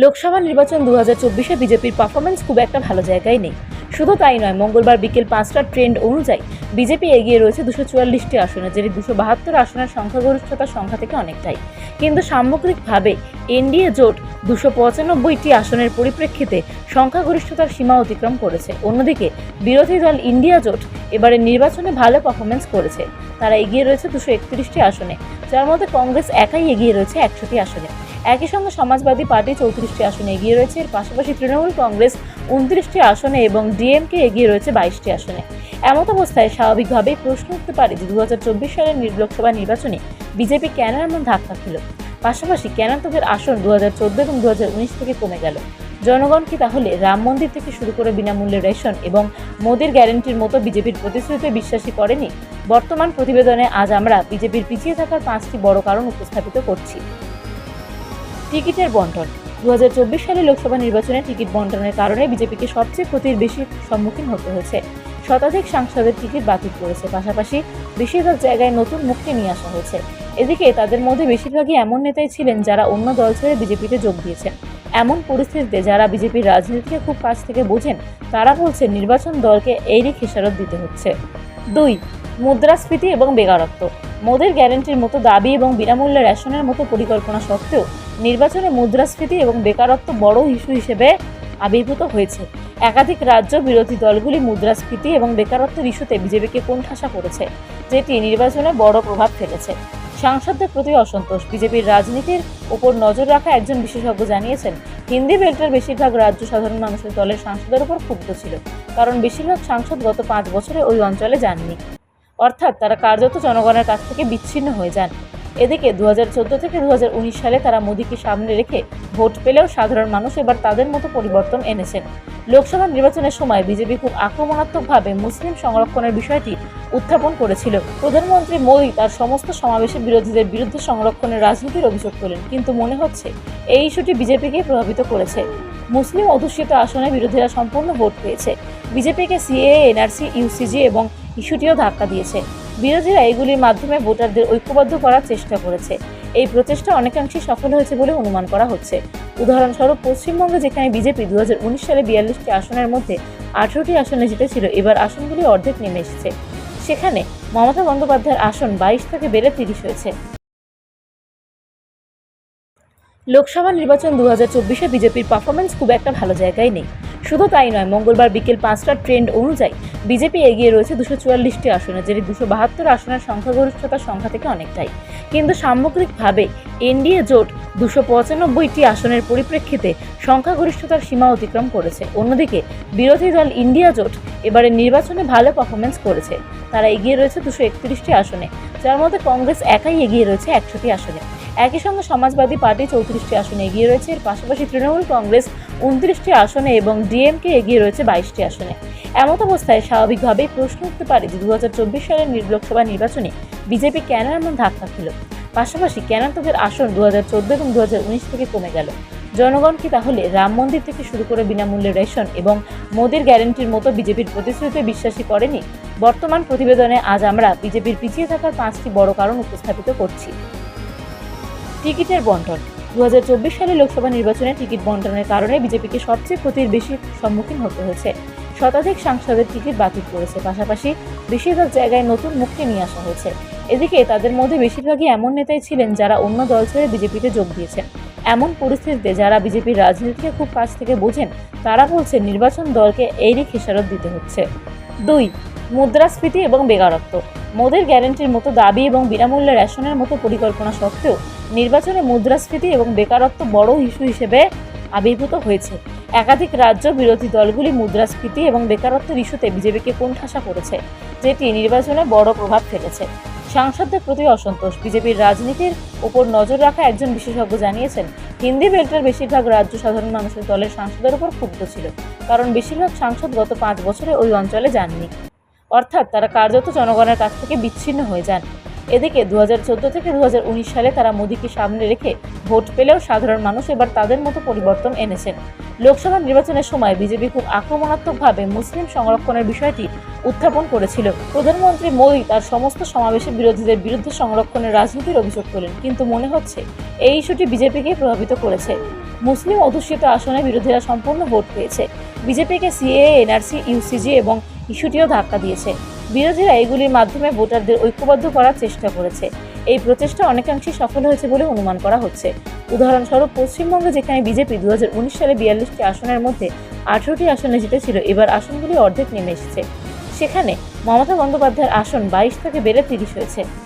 লোকসভা নির্বাচন দু হাজার চব্বিশে বিজেপির পারফরমেন্স খুব একটা ভালো জায়গায় নেই। শুধু তাই নয়, মঙ্গলবার বিকেল পাঁচটার ট্রেন্ড অনুযায়ী বিজেপি এগিয়ে রয়েছে দুশো চুয়াল্লিশটি আসনে, যেটি দুশো বাহাত্তর আসনের সংখ্যাগরিষ্ঠতার সংখ্যা থেকে অনেকটাই। কিন্তু সামগ্রিকভাবে এনডিএ জোট দুশো পঁচানব্বইটি আসনের পরিপ্রেক্ষিতে সংখ্যাগরিষ্ঠতার সীমা অতিক্রম করেছে। অন্যদিকে বিরোধী দল ইন্ডিয়া জোট এবারে নির্বাচনে ভালো পারফরমেন্স করেছে। তারা এগিয়ে রয়েছে দুশো একত্রিশটি আসনে। যার মধ্যে কংগ্রেস একাই এগিয়ে রয়েছে একশোটি আসনে। একই সঙ্গে সমাজবাদী পার্টি চৌত্রিশটি আসনে এগিয়ে রয়েছে। এর পাশাপাশি তৃণমূল কংগ্রেস উনত্রিশটি আসনে এবং ডিএমকে এগিয়ে রয়েছে বাইশটি আসনে। এমত অবস্থায় স্বাভাবিকভাবেই প্রশ্ন উঠতে পারে যে দু হাজার চব্বিশ সালের লোকসভা নির্বাচনে বিজেপি কেন এমন ধাক্কা খেল? পাশাপাশি কেন তাদের আসন দু হাজার চোদ্দ এবং দু হাজার উনিশ থেকে কমে গেল? জনগণ কি তাহলে রাম মন্দির থেকে শুরু করে বিনামূল্যে রেশন এবং মোদির গ্যারেন্টির মতো বিজেপির প্রতিশ্রুতিতে বিশ্বাসী করেনি? বর্তমান প্রতিবেদনে আজ আমরা বিজেপির পিছিয়ে থাকার পাঁচটি বড় কারণ উপস্থাপিত করছি। টিকিটের বন্টন। দু সালে লোকসভা নির্বাচনে টিকিট বন্টনের কারণে বিজেপিকে সবচেয়ে ক্ষতির বেশি সম্মুখীন হতে হয়েছে। শতাধিক সাংসদের টিকিট বাতিল করেছে। পাশাপাশি বেশিরভাগ জায়গায় নতুন মুখকে নিয়ে আসা হয়েছে। এদিকে তাদের মধ্যে বেশিরভাগই এমন নেতাই ছিলেন যারা অন্য দল ছেড়ে বিজেপিতে যোগ দিয়েছেন। এমন পরিস্থিতিতে যারা বিজেপির রাজনীতিকে খুব কাছ থেকে বোঝেন, তারা বলছেন নির্বাচন দলকে এরই খেসারত দিতে হচ্ছে। দুই মুদ্রাস্ফীতি এবং বেকারত্ব। মোদের গ্যারেন্টির মতো দাবি এবং বিনামূল্যে রেশনের মতো পরিকল্পনা সত্ত্বেও নির্বাচনে মুদ্রাস্ফীতি এবং বেকারত্ব বড় ইস্যু হিসেবে আবির্ভূত হয়েছে। একাধিক রাজ্য বিরোধী দলগুলি মুদ্রাস্ফীতি এবং বেকারত্বের ইস্যুতে বিজেপিকে কোণঠাসা করেছে, যেটি নির্বাচনে বড় প্রভাব ফেলেছে। সাংসদদের প্রতি অসন্তোষ। বিজেপির রাজনীতির ওপর নজর রাখা একজন বিশেষজ্ঞ জানিয়েছেন, হিন্দি বেল্টের বেশিরভাগ রাজ্য সাধারণ মানুষের দলের সাংসদের উপর ক্ষুব্ধ ছিল, কারণ বেশিরভাগ সাংসদ গত পাঁচ বছরে ওই অঞ্চলে যাননি। অর্থাৎ তারা কার্যত জনগণের কাছ থেকে বিচ্ছিন্ন হয়ে যান। এদিকে দু হাজার চোদ্দ থেকে দু হাজার উনিশ সালে তারা মোদীকে সামনে রেখে ভোট পেলেও সাধারণ মানুষ এবার তাদের মতো পরিবর্তন এনেছেন। লোকসভা নির্বাচনের সময় বিজেপি খুব আক্রমণাত্মকভাবে মুসলিম সংরক্ষণের বিষয়টি উত্থাপন করেছিল। প্রধানমন্ত্রী মোদী তার সমস্ত সমাবেশে বিরোধীদের বিরুদ্ধে সংরক্ষণের রাজনীতির অভিযোগ তোলেন, কিন্তু মনে হচ্ছে এই ইস্যুটি বিজেপিকে প্রভাবিত করেছে। মুসলিম অধ্যুষিত আসনে বিরোধীরা সম্পূর্ণ ভোট পেয়েছে। বিজেপিকে সিএ এনআরসি, ইউসিজি এবং ইস্যুটিও ধাক্কা দিয়েছে। বিরোধীরা এগুলির মাধ্যমে ভোটারদের ঐক্যবদ্ধ করার চেষ্টা করেছে। এই প্রচেষ্টা অনেকাংশেই সফল হয়েছে বলে অনুমান করা হচ্ছে। উদাহরণস্বরূপ, পশ্চিমবঙ্গে যেখানে বিজেপি দুহাজার উনিশ সালে বিয়াল্লিশটি আসনের মধ্যে আঠেরোটি আসনে জিতেছিল, এবার আসনগুলি অর্ধেক নেমে এসেছে। সেখানে মমতা বন্দ্যোপাধ্যায়ের আসন বাইশ থেকে বেড়ে তিরিশ হয়েছে। লোকসভা নির্বাচন দু হাজার চব্বিশে বিজেপির পারফরমেন্স খুব একটা ভালো জায়গায় নেই। শুধু তাই নয়, মঙ্গলবার বিকেল পাঁচটার ট্রেন্ড অনুযায়ী বিজেপি এগিয়ে রয়েছে দুশো চুয়াল্লিশটি আসনে, যেটি দুশো বাহাত্তর আসনের সংখ্যাগরিষ্ঠতার সংখ্যা থেকে অনেকটাই। কিন্তু সামগ্রিকভাবে এনডিএ জোট দুশো পঁচানব্বইটি আসনের পরিপ্রেক্ষিতে সংখ্যাগরিষ্ঠতার সীমা অতিক্রম করেছে। অন্যদিকে বিরোধী দল ইন্ডিয়া জোট এবারে নির্বাচনে ভালো পারফরমেন্স করেছে। তারা এগিয়ে রয়েছে দুশো একত্রিশটি আসনে, যার মধ্যে কংগ্রেস একাই এগিয়ে রয়েছে একশোটি আসনে। একই সঙ্গে সমাজবাদী পার্টি চৌত্রিশটি আসনে এগিয়ে রয়েছে। এর পাশাপাশি তৃণমূল কংগ্রেস উনত্রিশটি আসনে এবং ডিএমকে এগিয়ে রয়েছে বাইশটি আসনে। এমত অবস্থায় স্বাভাবিকভাবেই প্রশ্ন উঠতে পারে যে দু হাজার চব্বিশ সালের লোকসভা নির্বাচনে বিজেপি কেন এমন ধাক্কা খেল? পাশাপাশি কেন তাদের আসন দু হাজার চোদ্দ এবং দু হাজার উনিশ থেকে কমে গেল? জনগণ কি তাহলে রাম মন্দির থেকে শুরু করে বিনামূল্যে রেশন এবং মোদির গ্যারেন্টির মতো বিজেপির প্রতিশ্রুতিতে বিশ্বাসী করেনি? বর্তমান প্রতিবেদনে আজ আমরা বিজেপির পিছিয়ে থাকার পাঁচটি বড় কারণ উপস্থাপিত করছি। টিকিটের বন্টন দু হাজার চব্বিশ সালে লোকসভা নির্বাচনে টিকিট বন্টনের কারণে বিজেপিকে সবচেয়ে ক্ষতির বেশি সম্মুখীন হতে হয়েছে। শতাধিক সাংসদের টিকিট বাতিল করেছে। পাশাপাশি বেশিরভাগ জায়গায় নতুন মুখকে নিয়ে আসা হয়েছে। এদিকে তাদের মধ্যে বেশিরভাগই এমন নেতাই ছিলেন যারা অন্য দল ছেড়ে বিজেপিতে যোগ দিয়েছেন। এমন পরিস্থিতিতে যারা বিজেপির রাজনীতিকে খুব কাছ থেকে বোঝেন, তারা বলছেন নির্বাচন দলকে এরই খেসারত দিতে হচ্ছে। দুই, মুদ্রাস্ফীতি এবং বেকারত্ব। মোদের গ্যারেন্টির মতো দাবি এবং বিনামূল্যে রেশনের মতো পরিকল্পনা সত্ত্বেও নির্বাচনে মুদ্রাস্ফীতি এবং বেকারত্ব বড় ইস্যু হিসেবে আবির্ভূত হয়েছে। একাধিক রাজ্য বিরোধী দলগুলি মুদ্রাস্ফীতি এবং বেকারত্বের ইস্যুতে বিজেপিকে কোণঠাসা করেছে, যেটি নির্বাচনে বড় প্রভাব ফেলেছে। সাংসদদের প্রতি অসন্তোষ। বিজেপির রাজনীতির উপর নজর রাখা একজন বিশেষজ্ঞ জানিয়েছেন, হিন্দি বেল্টের বেশিরভাগ রাজ্য সাধারণ মানুষের দলের সাংসদের উপর ক্ষুব্ধ ছিল, কারণ বেশিরভাগ সাংসদ গত পাঁচ বছরে ওই অঞ্চলে যাননি। অর্থাৎ তারা কার্যত জনগণের কাছ থেকে বিচ্ছিন্ন হয়ে যান। এদিকে দু হাজার চোদ্দ থেকে দু হাজার উনিশ সালে তারা মোদীকে সামনে রেখে ভোট পেলেও সাধারণ মানুষ এবার তাদের মতো পরিবর্তন এনেছেন। লোকসভা নির্বাচনের সময় বিজেপি খুব আক্রমণাত্মকভাবে মুসলিম সংরক্ষণের বিষয়টি উত্থাপন করেছিল। প্রধানমন্ত্রী মোদী তার সমস্ত সমাবেশে বিরোধীদের বিরুদ্ধে সংরক্ষণের রাজনীতির অভিযোগ তোলেন, কিন্তু মনে হচ্ছে এই ইস্যুটি বিজেপিকে প্রভাবিত করেছে। মুসলিম অধ্যুষিত আসনে বিরোধীরা সম্পূর্ণ ভোট পেয়েছে। বিজেপিকে সিএ এনআরসি, ইউসিজি এবং ইস্যুটিও ধাক্কা দিয়েছে। বিরোধীরা এগুলির মাধ্যমে ভোটারদের ঐক্যবদ্ধ করার চেষ্টা করেছে। এই প্রচেষ্টা অনেকাংশে সফল হয়েছে বলে অনুমান করা হচ্ছে। উদাহরণস্বরূপ, পশ্চিমবঙ্গে যেখানে বিজেপি দু হাজার উনিশ সালে বিয়াল্লিশটি আসনের মধ্যে আঠেরোটি আসনে জিতেছিল, এবার আসনগুলি অর্ধেক নেমে এসেছে। সেখানে মমতা বন্দ্যোপাধ্যায়ের আসন বাইশ থেকে বেড়ে তিরিশ হয়েছে।